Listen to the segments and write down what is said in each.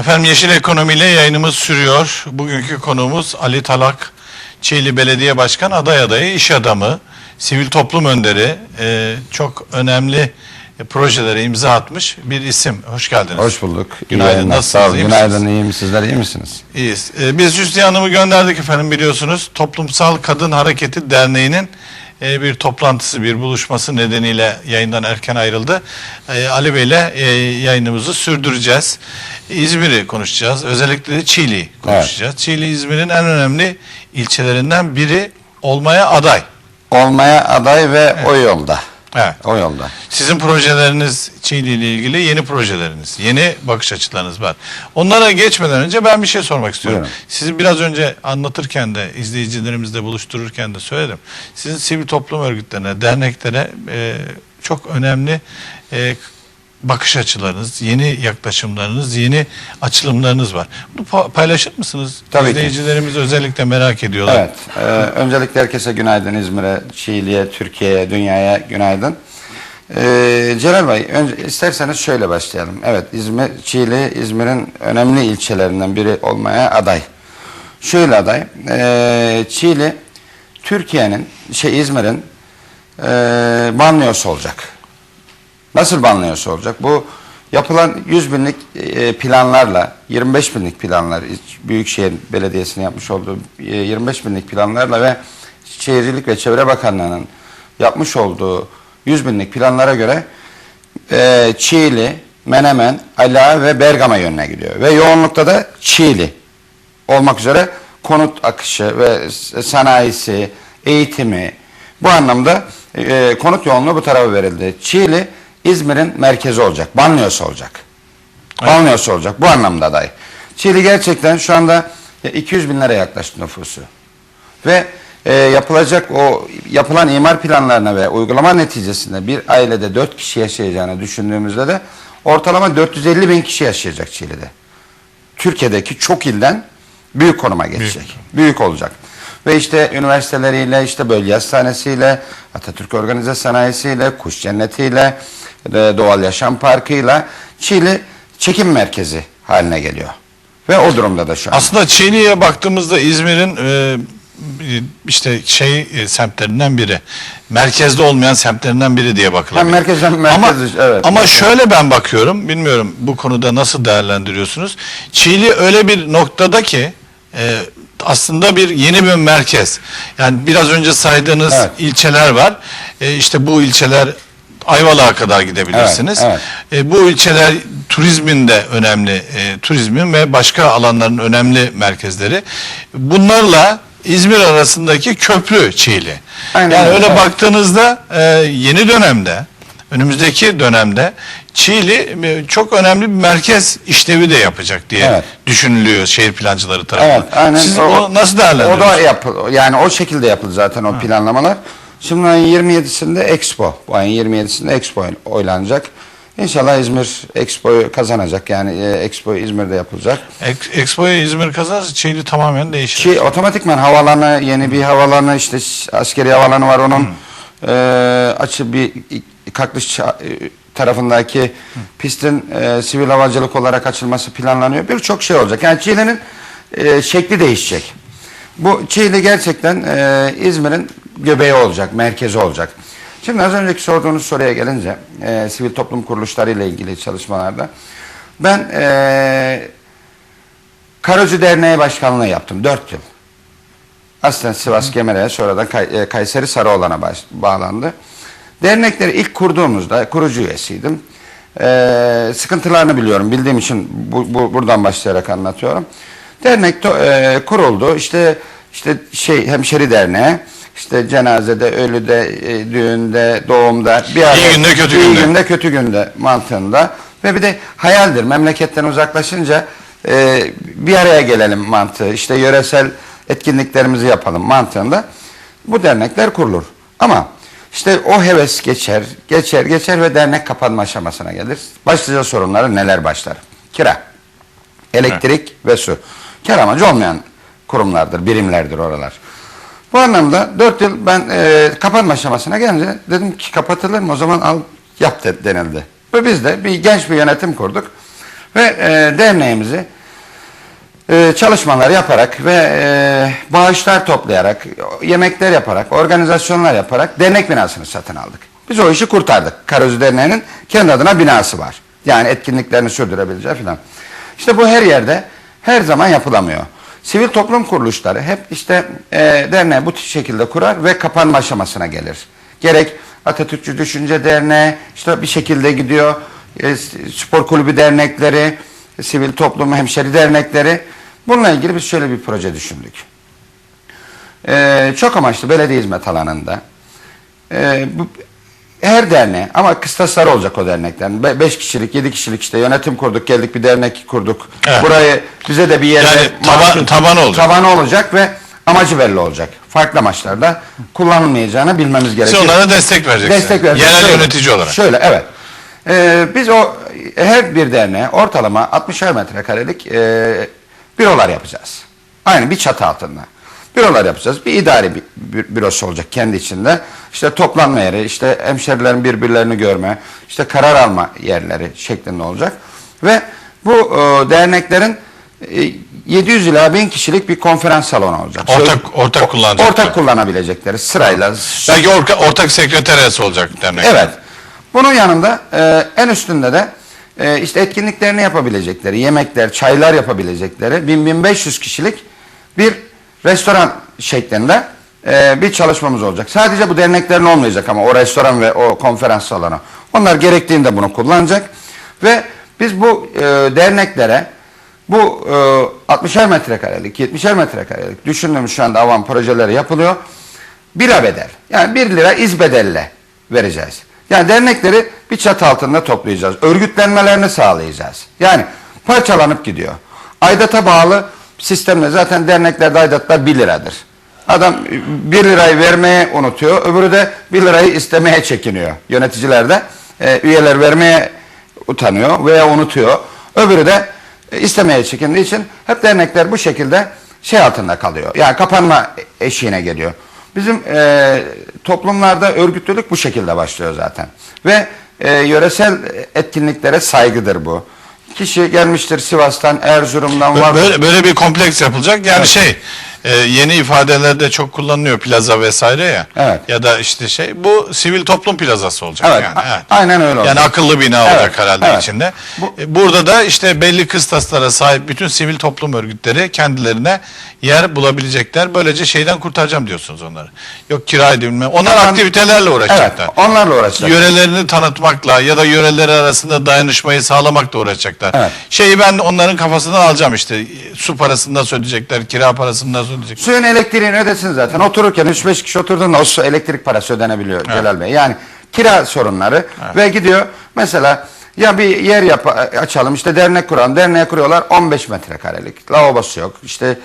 Efendim Yeşil Ekonomi ile yayınımız sürüyor. Bugünkü konuğumuz Ali Talak, Çiğli Belediye Başkan aday adayı, iş adamı, sivil toplum önderi, e, çok önemli projelere imza atmış bir isim. Hoş geldiniz. Hoş bulduk. Günaydın, yayınlar. nasılsınız, Sağ olun. iyi Günaydın, misiniz? iyiyim. Sizler iyi misiniz? İyiyiz. E, biz Hüsnü Hanım'ı gönderdik efendim biliyorsunuz. Toplumsal Kadın Hareketi Derneği'nin bir toplantısı, bir buluşması nedeniyle yayından erken ayrıldı. E, Ali Bey'le e, yayınımızı sürdüreceğiz. İzmir'i konuşacağız. Özellikle de Çiğli'yi konuşacağız. Çiğli İzmir'in en önemli ilçelerinden biri olmaya aday. Olmaya aday ve o yolda. Evet. O yolda. Sizin projeleriniz Çiğli ile ilgili yeni projeleriniz, yeni bakış açılarınız var. Onlara geçmeden önce ben bir şey sormak istiyorum. Buyurun. Sizi biraz önce anlatırken de izleyicilerimizle buluştururken de söyledim. Sizin sivil toplum örgütlerine, derneklere e, çok önemli e, bakış açılarınız, yeni yaklaşımlarınız, yeni açılımlarınız var. Bunu pa- paylaşır mısınız? Tabii ki. İzleyicilerimiz özellikle merak ediyorlar. Evet. e, öncelikle herkese günaydın İzmir'e, Çiğli'ye, Türkiye'ye, dünyaya günaydın. E, Celal Bey, önce isterseniz şöyle başlayalım. Evet, İzmir, Çiğli, İzmir'in önemli ilçelerinden biri olmaya aday. Şöyle aday, e, Çiğli, Türkiye'nin, şey İzmir'in e, banliyosu olacak. Nasıl banliyosu olacak? Bu yapılan 100 binlik e, planlarla, 25 binlik planlar, Büyükşehir Belediyesi'nin yapmış olduğu e, 25 binlik planlarla ve Şehircilik ve Çevre Bakanlığı'nın yapmış olduğu 100 binlik planlara göre e, Çiğli, Menemen, Ala ve Bergama yönüne gidiyor. Ve yoğunlukta da Çiğli olmak üzere konut akışı ve sanayisi, eğitimi bu anlamda e, konut yoğunluğu bu tarafa verildi. Çiğli İzmir'in merkezi olacak. Banliyösü olacak. Banliyösü olacak. Bu anlamda aday. Çiğli gerçekten şu anda e, 200 binlere yaklaştı nüfusu. Ve e, yapılacak o yapılan imar planlarına ve uygulama neticesinde bir ailede 4 kişi yaşayacağını düşündüğümüzde de ortalama 450 bin kişi yaşayacak Çiğli'de. Türkiye'deki çok ilden büyük konuma geçecek. Büyük, olacak. Ve işte üniversiteleriyle, işte bölge hastanesiyle, Atatürk Organize Sanayisi'yle, Kuş Cenneti'yle, Doğal Yaşam Parkı'yla Çiğli çekim merkezi haline geliyor. Ve o durumda da şu an. Aslında Çiğli'ye baktığımızda İzmir'in e, işte şey e, semtlerinden biri. Merkezde olmayan semtlerinden biri diye bakılabilir. Hem merkezden merkez ama, evet. ama şöyle ben bakıyorum. Bilmiyorum bu konuda nasıl değerlendiriyorsunuz. Çiğli öyle bir noktada ki e, aslında bir yeni bir merkez. Yani biraz önce saydığınız Evet. ilçeler var. E, işte bu ilçeler Ayvalık'a kadar gidebilirsiniz. Evet, E, bu ilçeler turizmin de önemli, e, turizmin ve başka alanların önemli merkezleri. Bunlarla İzmir arasındaki köprü Çiğli. Aynen yani öyle, evet. baktığınızda e, yeni dönemde, önümüzdeki dönemde Çiğli e, çok önemli bir merkez işlevi de yapacak diye Evet. düşünülüyor şehir plancıları tarafından. Evet, aynen. Siz O- onu nasıl O değerlendiriyorsunuz? da yapıl yani o şekilde yapıldı zaten o planlamalar. Şimdi ayın 27'sinde Expo. Bu ayın 27'sinde Expo oylanacak. İnşallah İzmir Expo'yu kazanacak. Yani e, Expo İzmir'de yapılacak. Expo'ya İzmir kazarsa Çiğli tamamen değişir. Ki otomatikman havalanı yeni bir havalanı işte askeri havalanı var onun e, açı bir Kaklış ça- e, tarafındaki pistin e, sivil havacılık olarak açılması planlanıyor. Birçok şey olacak. Yani Çiğli'nin e, şekli değişecek. Bu Çiğli gerçekten e, İzmir'in göbeği olacak, merkezi olacak. Şimdi az önceki sorduğunuz soruya gelince e, sivil toplum kuruluşları ile ilgili çalışmalarda ben e, Karacı Derneği Başkanlığı yaptım 4 yıl. Aslen Sivas Kemer'e sonradan Kay- e, Kayseri Sarıoğlan'a bağlandı. Dernekleri ilk kurduğumuzda kurucu üyesiydim. Ee, sıkıntılarını biliyorum. Bildiğim için bu, bu- buradan başlayarak anlatıyorum. Dernek to- e, kuruldu. İşte işte şey hemşeri derneği işte cenazede, ölüde, e, düğünde, doğumda bir İyi günde, kötü iyi günde. günde, kötü günde mantığında ve bir de hayaldir. Memleketten uzaklaşınca e, bir araya gelelim mantığı. İşte yöresel etkinliklerimizi yapalım mantığında bu dernekler kurulur. Ama işte o heves geçer, geçer, geçer ve dernek kapanma aşamasına gelir. Başlıca sorunları neler başlar? Kira, elektrik ve su. Kar amacı olmayan kurumlardır, birimlerdir oralar. Bu anlamda 4 yıl ben e, kapanma aşamasına gelince dedim ki kapatılır mı o zaman al yap de, denildi. Ve biz de bir genç bir yönetim kurduk. Ve e, derneğimizi e, çalışmalar yaparak ve e, bağışlar toplayarak, yemekler yaparak, organizasyonlar yaparak dernek binasını satın aldık. Biz o işi kurtardık. Karözü Derneği'nin kendi adına binası var. Yani etkinliklerini sürdürebileceği falan. İşte bu her yerde her zaman yapılamıyor. Sivil toplum kuruluşları hep işte e, derneği bu şekilde kurar ve kapanma aşamasına gelir. Gerek Atatürkçü Düşünce Derneği işte bir şekilde gidiyor. E, spor kulübü dernekleri, sivil toplum hemşeri dernekleri. Bununla ilgili biz şöyle bir proje düşündük. E, çok amaçlı belediye hizmet alanında e, bu, her derneğe ama kıstasları olacak o derneklerin. 5 kişilik, 7 kişilik işte yönetim kurduk, geldik bir dernek kurduk. Evet. Burayı bize de bir yere Yani taban- tabanı olacak. Tabanı olacak ve amacı belli olacak. Farklı amaçlarda kullanılmayacağını bilmemiz Siz gerekiyor. onlara destek vereceksiniz. Destek vereceğiz. Yerel Şöyle- yönetici olarak. Şöyle evet. Ee, biz o her bir derneğe ortalama 60'er metrekarelik e, bürolar yapacağız. Aynı bir çatı altında. Bürolar yapacağız. Bir idari bir, bir bürosu olacak kendi içinde. İşte toplanma yeri, işte hemşerilerin birbirlerini görme, işte karar alma yerleri şeklinde olacak. Ve bu e, derneklerin e, 700 ila 1000 kişilik bir konferans salonu olacak. Ortak- ortak kullanacaklar. Ortak kullanabilecekleri sırayla. Belki orta, ortak sekreteriyası olacak dernek. Evet. Bunun yanında e, en üstünde de e, işte etkinliklerini yapabilecekleri, yemekler, çaylar yapabilecekleri 1000-1500 kişilik bir restoran şeklinde e, bir çalışmamız olacak. Sadece bu derneklerin olmayacak ama o restoran ve o konferans salonu. Onlar gerektiğinde bunu kullanacak ve biz bu e, derneklere bu e, 60'er metrekarelik, 70'er metrekarelik düşündüğümüz şu anda avan projeleri yapılıyor. Bira bedel. Yani 1 lira iz bedelle vereceğiz. Yani dernekleri bir çatı altında toplayacağız. Örgütlenmelerini sağlayacağız. Yani parçalanıp gidiyor. Aydata bağlı sistemle zaten derneklerde aidatlar 1 liradır. Adam 1 lirayı vermeye unutuyor. Öbürü de 1 lirayı istemeye çekiniyor. Yöneticiler de e, üyeler vermeye utanıyor veya unutuyor. Öbürü de e, istemeye çekindiği için hep dernekler bu şekilde şey altında kalıyor. Yani kapanma eşiğine geliyor. Bizim e, toplumlarda örgütlülük bu şekilde başlıyor zaten. Ve e, yöresel etkinliklere saygıdır bu. Kişi gelmiştir Sivas'tan, Erzurum'dan var. Böyle, böyle bir kompleks yapılacak. Yani şey e, yeni ifadelerde çok kullanılıyor plaza vesaire ya. Evet. Ya da işte şey bu sivil toplum plazası olacak Evet, yani. a- Evet. aynen öyle Yani olacak. akıllı bina Evet, olacak herhalde evet. içinde. Bu- E, Burada da işte belli kıstaslara sahip bütün sivil toplum örgütleri kendilerine yer bulabilecekler. Böylece şeyden kurtaracağım diyorsunuz onları. Yok kira edilme. Onlar Tamam. aktivitelerle Evet, uğraşacaklar. onlarla uğraşacak. Yörelerini tanıtmakla ya da yöreleri arasında dayanışmayı sağlamakla uğraşacaklar. Evet. Şeyi ben onların kafasından alacağım işte su parasını nasıl ödeyecekler, kira parasını nasıl ödeyecekler. Suyun elektriğini ödesin zaten. Otururken 3-5 kişi oturduğunda o su elektrik parası ödenebiliyor Celal Bey. Yani kira sorunları ve gidiyor mesela ya bir yer yap açalım işte dernek kuralım. Derneğe kuruyorlar 15 metrekarelik. Lavabosu yok. İşte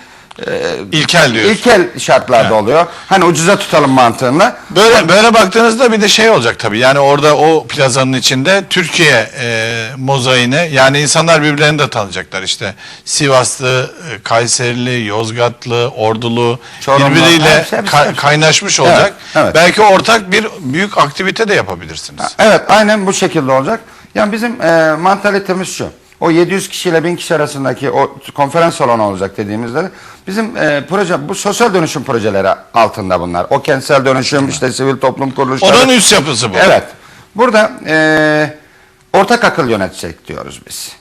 İlkel diyorsun. ilkel şartlarda oluyor. Hani ucuza tutalım mantığında. Böyle böyle baktığınızda bir de şey olacak tabii. Yani orada o plazanın içinde Türkiye e, mozaiğine yani insanlar birbirlerini de tanıyacaklar. İşte Sivaslı, e, Kayserili, Yozgatlı, Ordulu Çorumlu. birbiriyle Hepsi, hepsi, hepsi. kaynaşmış olacak. evet. Belki ortak bir büyük aktivite de yapabilirsiniz. Evet aynen bu şekilde olacak. Yani bizim e, mantalitemiz şu. O 700 kişiyle 1000 kişi arasındaki o konferans salonu olacak dediğimizde de bizim e, proje bu sosyal dönüşüm projeleri altında bunlar. O kentsel dönüşüm işte sivil toplum kuruluşları. Onun üst yapısı bu. Evet. Burada e, ortak akıl yönetecek diyoruz biz.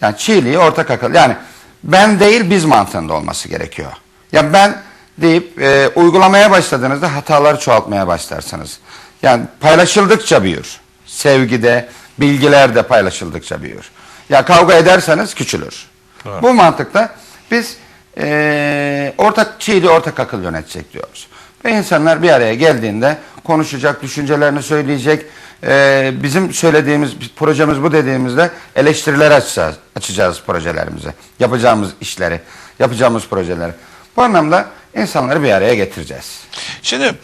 Yani Çiğli'yi ortak akıl. Yani ben değil biz mantığında olması gerekiyor. Ya ben deyip e, uygulamaya başladığınızda hataları çoğaltmaya başlarsınız. Yani paylaşıldıkça büyür. Sevgide, bilgiler de paylaşıldıkça büyür. Ya kavga ederseniz küçülür. Doğru. Bu mantıkta biz e, ortak Çiğli ortak akıl yönetecek diyoruz. Ve insanlar bir araya geldiğinde konuşacak, düşüncelerini söyleyecek. E, bizim söylediğimiz projemiz bu dediğimizde eleştiriler açacağız, açacağız projelerimize. Yapacağımız işleri, yapacağımız projeleri. Bu anlamda insanları bir araya getireceğiz. Şimdi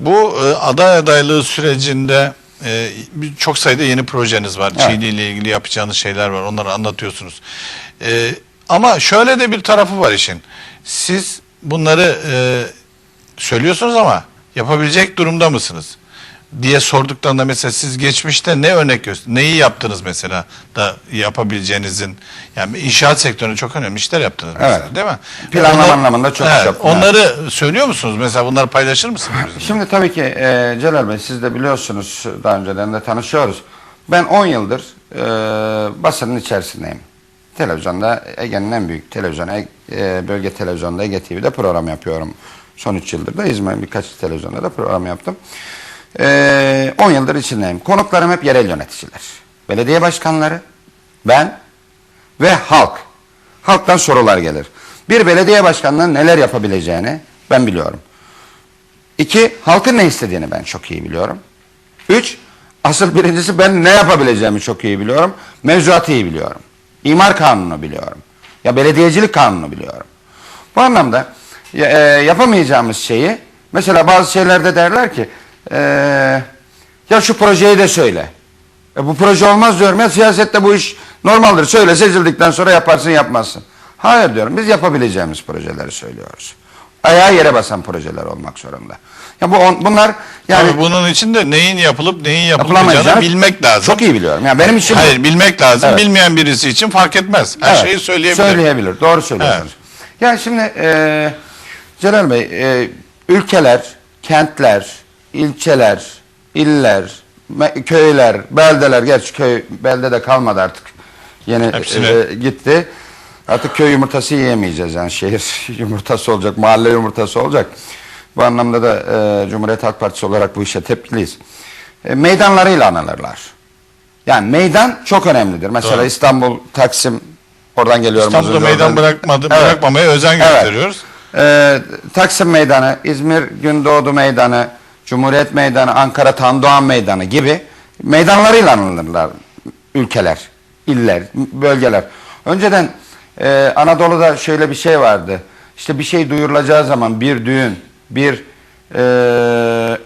bu e, aday adaylığı sürecinde e, çok sayıda yeni projeniz var. Evet. Çiğli ile ilgili yapacağınız şeyler var. Onları anlatıyorsunuz. E, ama şöyle de bir tarafı var işin. Siz bunları e, söylüyorsunuz ama yapabilecek durumda mısınız? Diye sorduklarında mesela siz geçmişte ne örnek göster neyi yaptınız mesela da yapabileceğinizin yani inşaat sektöründe çok önemli işler yaptınız mesela Evet. değil mi? Planlama Onlar- anlamında çok iş yaptım, Onları söylüyor musunuz? Mesela bunları paylaşır mısınız? bizimle? Şimdi tabii ki e, Celal Bey siz de biliyorsunuz daha önceden de tanışıyoruz. Ben 10 yıldır e, basının içerisindeyim. Televizyonda Ege'nin en büyük televizyonu e, bölge televizyonda Ege TV'de program yapıyorum. Son 3 yıldır da İzmir'in birkaç televizyonda da program yaptım. E, 10 yıldır içindeyim. Konuklarım hep yerel yöneticiler. Belediye başkanları, ben ve halk. Halktan sorular gelir. Bir belediye başkanının neler yapabileceğini ben biliyorum. İki, halkın ne istediğini ben çok iyi biliyorum. Üç, asıl birincisi ben ne yapabileceğimi çok iyi biliyorum. Mevzuatı iyi biliyorum. İmar kanunu biliyorum. Ya belediyecilik kanunu biliyorum. Bu anlamda e, yapamayacağımız şeyi, mesela bazı şeylerde derler ki, e, ya şu projeyi de söyle. E, bu proje olmaz diyorum ya siyasette bu iş normaldir. Söyle seçildikten sonra yaparsın yapmazsın. Hayır diyorum biz yapabileceğimiz projeleri söylüyoruz. Ayağa yere basan projeler olmak zorunda. Ya bu on- bunlar yani Tabii bunun için de neyin yapılıp neyin yapılamayacağını yapılmayacağını bilmek lazım. Çok iyi biliyorum. Yani benim bu. Hayır bilmek lazım. Evet. Bilmeyen birisi için fark etmez. Her Evet, şeyi söyleyebilir. Söyleyebilir. Doğru söylüyorsunuz. Yani şimdi e, Celal Bey, e, ülkeler, kentler, ilçeler, iller, köyler, beldeler, gerçi köy belde de kalmadı artık. Yeni Hepsine. e, gitti. Artık köy yumurtası yiyemeyeceğiz yani şehir yumurtası olacak, mahalle yumurtası olacak. Bu anlamda da e, Cumhuriyet Halk Partisi olarak bu işe tepkiliyiz. E, meydanlarıyla anılırlar. Yani meydan çok önemlidir. Mesela Doğru. İstanbul, Taksim, oradan geliyorum. İstanbul'da meydan bırakmadı, Evet. bırakmamaya özen Evet. gösteriyoruz. Ee, Taksim Meydanı, İzmir Gündoğdu Meydanı, Cumhuriyet Meydanı, Ankara Tandoğan Meydanı gibi meydanlarıyla anılırlar ülkeler, iller, bölgeler. Önceden e, Anadolu'da şöyle bir şey vardı. İşte bir şey duyurulacağı zaman bir düğün, bir e,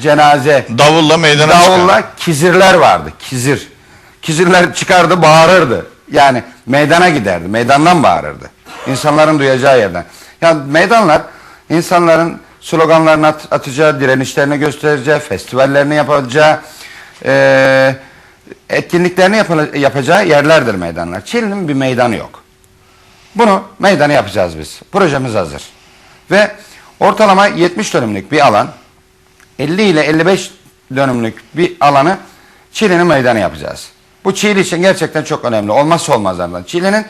cenaze, Davulla meydana çıkar. Davulla kizirler vardı. Kizir. Kizirler çıkardı bağırırdı. Yani meydana giderdi. Meydandan bağırırdı. İnsanların duyacağı yerden. Yani meydanlar insanların sloganlarını at- atacağı, direnişlerini göstereceği, festivallerini yapacağı, eee, etkinliklerini yapala- yapacağı yerlerdir meydanlar. Çin'in bir meydanı yok. Bunu meydanı yapacağız biz. Projemiz hazır. Ve ortalama 70 dönümlük bir alan 50 ile 55 dönümlük bir alanı Çile'nin meydanı yapacağız. Bu Çile için gerçekten çok önemli. Olmazsa olmazlardan. Çile'nin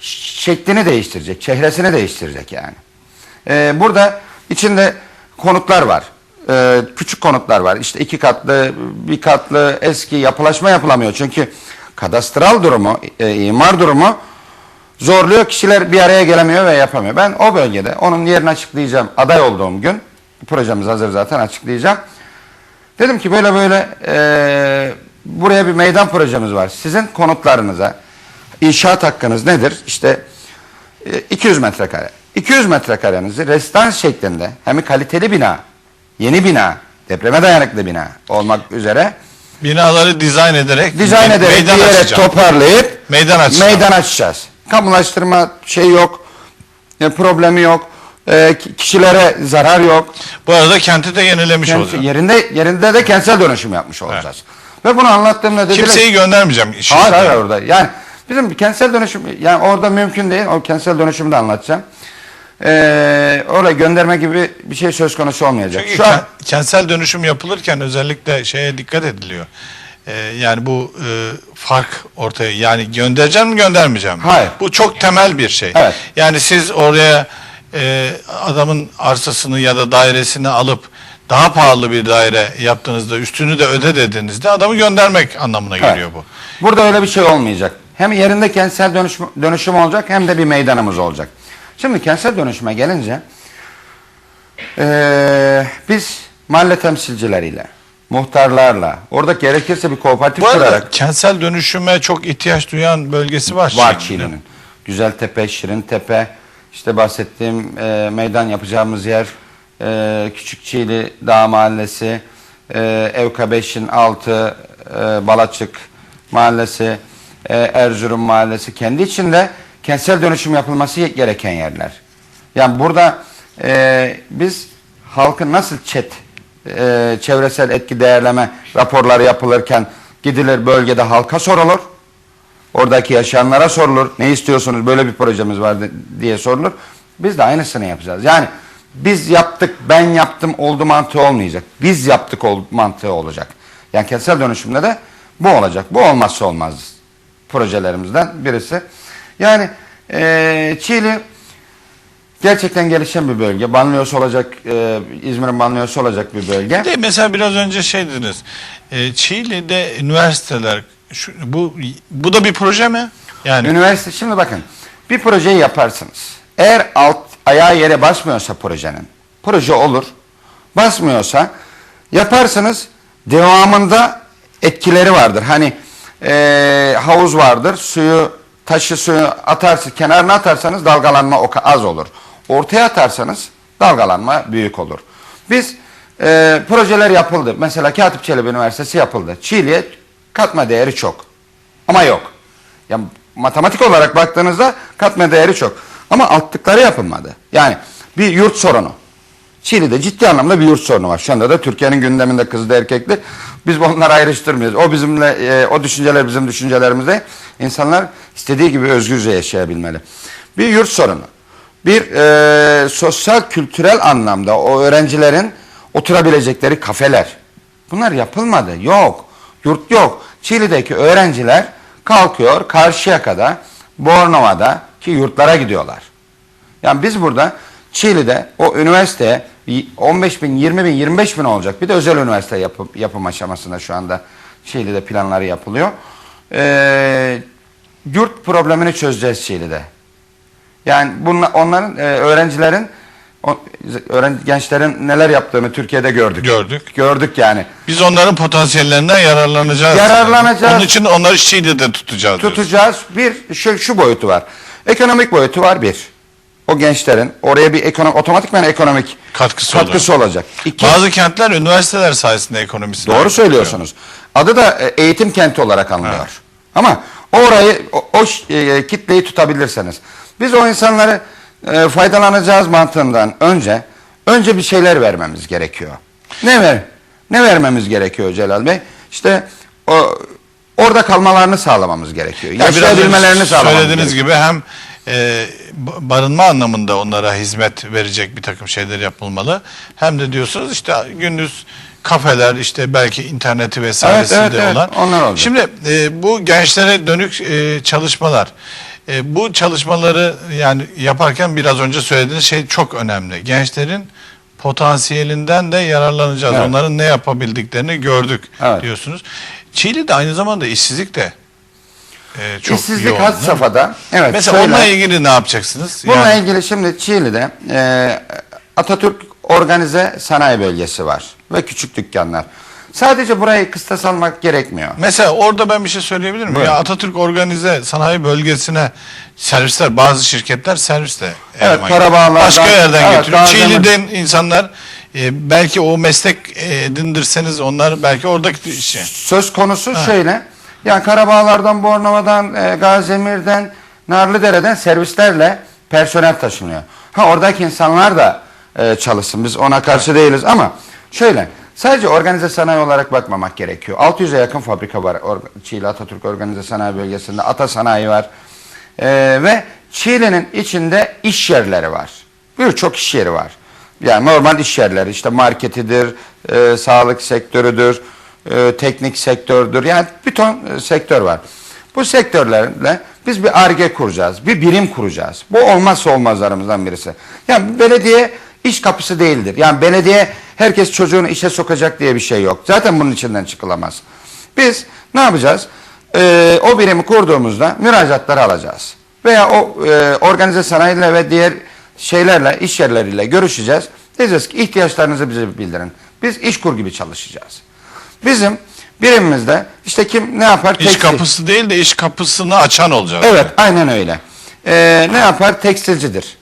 şeklini değiştirecek, çehresini değiştirecek yani. Ee, burada içinde konutlar var. Ee, küçük konutlar var. İşte iki katlı, bir katlı eski yapılaşma yapılamıyor. Çünkü kadastral durumu, e, imar durumu zorluyor. Kişiler bir araya gelemiyor ve yapamıyor. Ben o bölgede onun yerini açıklayacağım. Aday olduğum gün projemiz hazır zaten açıklayacağım. Dedim ki böyle böyle eee, buraya bir meydan projemiz var. Sizin konutlarınıza inşaat hakkınız nedir? İşte e, 200 metrekare. 200 metrekarenizi restans şeklinde hem kaliteli bina, yeni bina, depreme dayanıklı bina olmak üzere Binaları dizayn ederek dizayn me- ederek meydan bir yere açacağım. toparlayıp Meydan açacağım. meydan açacağız. Kamulaştırma şey yok, e, problemi yok, e, ki- kişilere zarar yok. Bu arada kenti de yenilemiş Kent- olacağım. yerinde yerinde de kentsel dönüşüm yapmış olacağız. Ve bunu anlattığımda dediler Kimseyi göndermeyeceğim. hayır hayır orada. Yani bizim kentsel dönüşüm yani orada mümkün değil. O kentsel dönüşümü de anlatacağım. Ee, oraya gönderme gibi bir şey söz konusu olmayacak. Çünkü Şu an kent- kentsel dönüşüm yapılırken özellikle şeye dikkat ediliyor. Ee, yani bu e, fark ortaya yani göndereceğim mi göndermeyeceğim mi? Hayır. Bu çok temel bir şey. Evet. Yani siz oraya e, adamın arsasını ya da dairesini alıp daha pahalı bir daire yaptığınızda üstünü de öde dediğinizde adamı göndermek anlamına Evet. geliyor bu. Burada öyle bir şey olmayacak. Hem yerinde kentsel dönüşüm, dönüşüm olacak hem de bir meydanımız olacak. Şimdi kentsel dönüşüme gelince eee, biz mahalle temsilcileriyle, muhtarlarla, orada gerekirse bir kooperatif Bu arada kurarak kentsel dönüşüme çok ihtiyaç duyan bölgesi var. var. Çiğli'nin. Güzeltepe, Şirintepe, işte bahsettiğim e, meydan yapacağımız yer, e, Küçük Çiğli Dağ Mahallesi, e, Evka 5'in altı, e, Balaçık Mahallesi, e, Erzurum Mahallesi kendi içinde kentsel dönüşüm yapılması gereken yerler. Yani burada e, biz halkı nasıl çet e, çevresel etki değerleme raporları yapılırken gidilir bölgede halka sorulur. Oradaki yaşayanlara sorulur. Ne istiyorsunuz? Böyle bir projemiz var diye sorulur. Biz de aynısını yapacağız. Yani biz yaptık, ben yaptım oldu mantığı olmayacak. Biz yaptık ol, mantığı olacak. Yani kentsel dönüşümde de bu olacak. Bu olmazsa olmaz projelerimizden birisi. Yani eee Çiğli gerçekten gelişen bir bölge. Banliyösü olacak, eee, İzmir'in banliyösü olacak bir bölge. De mesela biraz önce şey dediniz. E, Çiğli'de üniversiteler şu, bu bu da bir proje mi? Yani Üniversite şimdi bakın bir projeyi yaparsınız. Eğer alt ayağı yere basmıyorsa projenin proje olur. Basmıyorsa yaparsınız devamında etkileri vardır. Hani eee, havuz vardır. Suyu taşı suyu atarsınız kenarına atarsanız dalgalanma az olur. Ortaya atarsanız dalgalanma büyük olur. Biz eee, projeler yapıldı. Mesela Katip Çelebi Üniversitesi yapıldı. Çiğli'ye katma değeri çok. Ama yok. Ya matematik olarak baktığınızda katma değeri çok. Ama altlıkları yapılmadı. Yani bir yurt sorunu. Çiğli'de ciddi anlamda bir yurt sorunu var. Şu anda da Türkiye'nin gündeminde kızlı erkekli. Biz onları ayrıştırmıyoruz. O bizimle, e, o düşünceler bizim düşüncelerimizde. İnsanlar istediği gibi özgürce yaşayabilmeli. Bir yurt sorunu. Bir e, sosyal kültürel anlamda o öğrencilerin oturabilecekleri kafeler. Bunlar yapılmadı. Yok. Yurt yok. Çiğli'deki öğrenciler kalkıyor Karşıyaka'da, Bornova'da ki yurtlara gidiyorlar. Yani biz burada Çiğli'de o üniversiteye 15 bin, 20 bin, 25 bin olacak. Bir de özel üniversite yapım, yapım aşamasında şu anda Çiğli'de planları yapılıyor. Ee, yurt problemini çözeceğiz Çiğli'de. Yani bunla, onların e, öğrencilerin o, öğren, gençlerin neler yaptığını Türkiye'de gördük. Gördük. Gördük yani. biz onların potansiyellerinden yararlanacağız. Yararlanacağız. Onun için onları Çiğli'de tutacağız. diyorsun. tutacağız. Bir şu, şu boyutu var. Ekonomik boyutu var bir. O gençlerin oraya bir ekonomik otomatikman ekonomik Katkısı katkısı olacak. İki, Bazı kentler üniversiteler sayesinde ekonomisi. doğru söylüyorsunuz. Adı da e, eğitim kenti olarak anılıyor. Ama orayı o, o e, kitleyi tutabilirseniz. Biz o insanları e, faydalanacağız mantığından önce önce bir şeyler vermemiz gerekiyor. Ne ver? Ne vermemiz gerekiyor Celal Bey? İşte o orada kalmalarını sağlamamız gerekiyor. Ya Yaşayabilmelerini sağlamamız Söylediğiniz gerekiyor. gibi hem e, barınma anlamında onlara hizmet verecek bir takım şeyler yapılmalı. Hem de diyorsunuz işte gündüz kafeler işte belki interneti vesairesi Evet, evet, de evet. olan. Onlar olacak. Şimdi e, bu gençlere dönük e, çalışmalar. E, bu çalışmaları yani yaparken biraz önce söylediğiniz şey çok önemli. Gençlerin potansiyelinden de yararlanacağız. Evet. Onların ne yapabildiklerini gördük Evet. diyorsunuz. Çiğli'de aynı zamanda işsizlik de e, çok İşsizlik yoğun, had mi? safhada. Evet. Mesela şöyle- onunla ilgili ne yapacaksınız? Bununla Yani- ilgili şimdi Çiğli'de e, Atatürk Organize Sanayi Bölgesi var ve küçük dükkanlar. Sadece burayı kıstas almak gerekmiyor. Mesela orada ben bir şey söyleyebilir miyim? Ya Atatürk Organize Sanayi Bölgesi'ne servisler, bazı şirketler servisle Evet, Karabağlar'dan- Başka yerden Evet, getiriyor. Çiğli'den insanlar e, belki o meslek e, edindirseniz onlar belki oradaki işi. Söz konusu şöyle. Yani Karabağlar'dan, Bornova'dan, e, Gaziemir'den, Narlıdere'den servislerle personel taşınıyor. Ha oradaki insanlar da e, çalışsın. Biz ona karşı değiliz ama şöyle sadece organize sanayi olarak bakmamak gerekiyor. 600'e yakın fabrika var Çiğli Atatürk Organize Sanayi Bölgesi'nde. Ata Sanayi var. E, ve Çiğli'nin içinde iş yerleri var. Birçok iş yeri var. Yani normal iş yerleri işte marketidir, e, sağlık sektörüdür, e, teknik sektördür. Yani bir ton e, sektör var. Bu sektörlerle biz bir ARGE kuracağız, bir birim kuracağız. Bu olmazsa olmazlarımızdan birisi. Yani belediye iş kapısı değildir. Yani belediye herkes çocuğunu işe sokacak diye bir şey yok. Zaten bunun içinden çıkılamaz. Biz ne yapacağız? Ee, o birimi kurduğumuzda müracaatları alacağız. Veya o e, organize sanayiyle ve diğer şeylerle, iş yerleriyle görüşeceğiz. Diyeceğiz ki ihtiyaçlarınızı bize bildirin. Biz işkur gibi çalışacağız. Bizim birimimizde işte kim ne yapar? İş Tekstil. kapısı değil de iş kapısını açan olacak. Evet aynen öyle. Ee, ne yapar? Tekstilcidir.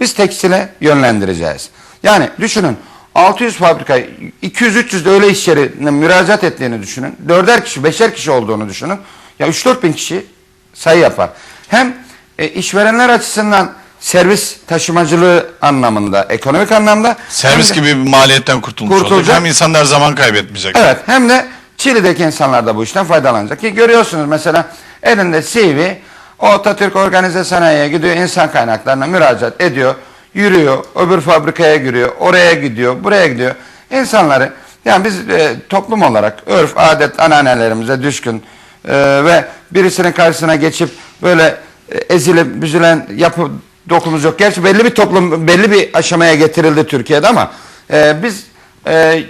Biz tekstile yönlendireceğiz. Yani düşünün 600 fabrika 200-300 de öyle iş yerine müracaat ettiğini düşünün. 4'er kişi 5'er kişi olduğunu düşünün. Ya 3-4 bin kişi sayı yapar. Hem e, işverenler açısından servis taşımacılığı anlamında, ekonomik anlamda Servis hem de- gibi bir maliyetten kurtulmuş olacak. Kurtulacak. Hem insanlar zaman kaybetmeyecek. Evet hem de Çili'deki insanlar da bu işten faydalanacak. Ki görüyorsunuz mesela elinde CV o Atatürk Organize Sanayi'ye gidiyor insan kaynaklarına müracaat ediyor. Yürüyor öbür fabrikaya giriyor oraya gidiyor buraya gidiyor. İnsanları yani biz e, toplum olarak örf adet ananelerimize düşkün e, ve birisinin karşısına geçip böyle e, ezilip büzülen yapı dokumuz yok. Gerçi belli bir toplum belli bir aşamaya getirildi Türkiye'de ama e, biz e,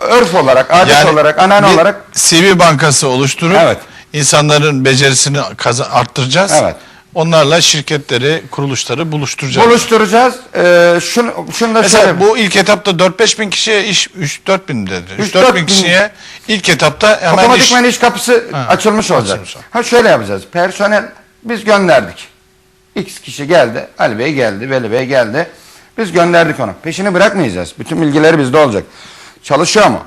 örf olarak, adet olarak, anane bir olarak CV bankası oluşturup Evet. insanların becerisini kaza- arttıracağız. Evet. Onlarla şirketleri, kuruluşları buluşturacağız. buluşturacağız. Ee, şunu, şunu da Mesela şöyle. bu ilk etapta 4-5 bin kişiye iş 3-4 bin dedi. 3-4 3-4 bin bin. kişiye ilk etapta hemen iş. otomatikman iş, kapısı açılmış olacak. açılmış olacak. Ha şöyle yapacağız. Personel biz gönderdik. X kişi geldi. Ali Bey geldi. Veli Bey geldi. Biz gönderdik onu. Peşini bırakmayacağız. Bütün bilgileri bizde olacak. Çalışıyor mu?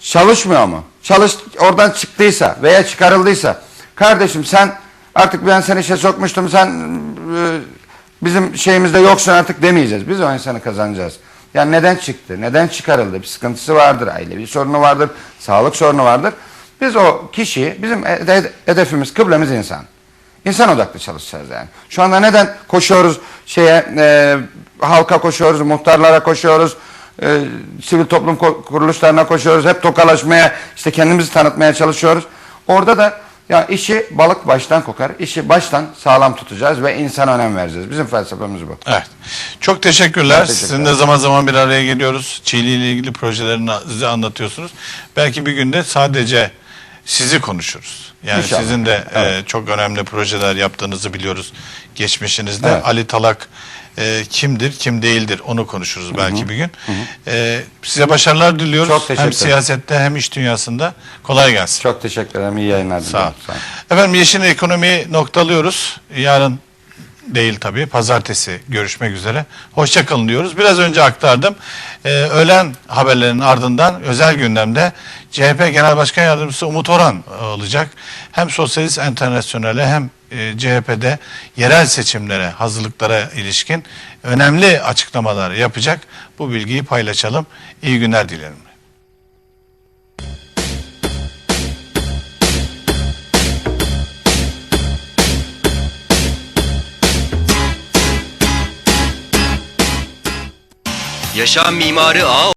Çalışmıyor mu? Çalış oradan çıktıysa veya çıkarıldıysa kardeşim sen artık ben seni işe sokmuştum sen e, bizim şeyimizde yoksun artık demeyeceğiz. Biz o insanı kazanacağız. Yani neden çıktı? Neden çıkarıldı? Bir sıkıntısı vardır, ailevi sorunu vardır, sağlık sorunu vardır. Biz o kişiyi, bizim hede- hedefimiz, kıblemiz insan. İnsan odaklı çalışacağız yani. Şu anda neden koşuyoruz şeye, e, halka koşuyoruz, muhtarlara koşuyoruz, e, sivil toplum kuruluşlarına koşuyoruz. Hep tokalaşmaya, işte kendimizi tanıtmaya çalışıyoruz. Orada da ya işi balık baştan kokar. İşi baştan sağlam tutacağız ve insana önem vereceğiz. Bizim felsefemiz bu. Evet. Çok teşekkürler. Ben teşekkür Sizin de zaman zaman bir araya geliyoruz. Çiğli ile ilgili projelerinizi anlatıyorsunuz. Belki bir günde sadece sizi konuşuruz. Yani İnşallah. sizin de Evet. e, çok önemli projeler yaptığınızı biliyoruz geçmişinizde. Evet. Ali Talak e, kimdir, kim değildir onu konuşuruz belki bir gün. E, size başarılar diliyoruz. Çok teşekkür hem siyasette hem iş dünyasında. Kolay gelsin. Çok teşekkür ederim. İyi yayınlar Sağ ol. diliyorum. Sağ ol. Efendim Yeşil Ekonomi'yi noktalıyoruz. Yarın değil tabii. Pazartesi görüşmek üzere. Hoşça kalın diyoruz. Biraz önce aktardım. Ee, öğlen haberlerinin ardından özel gündemde CHP Genel Başkan Yardımcısı Umut Orhan e, olacak. Hem Sosyalist Enternasyonel'e hem e, CHP'de yerel seçimlere, hazırlıklara ilişkin önemli açıklamalar yapacak. Bu bilgiyi paylaşalım. İyi günler dilerim. Yaşam Mimarı A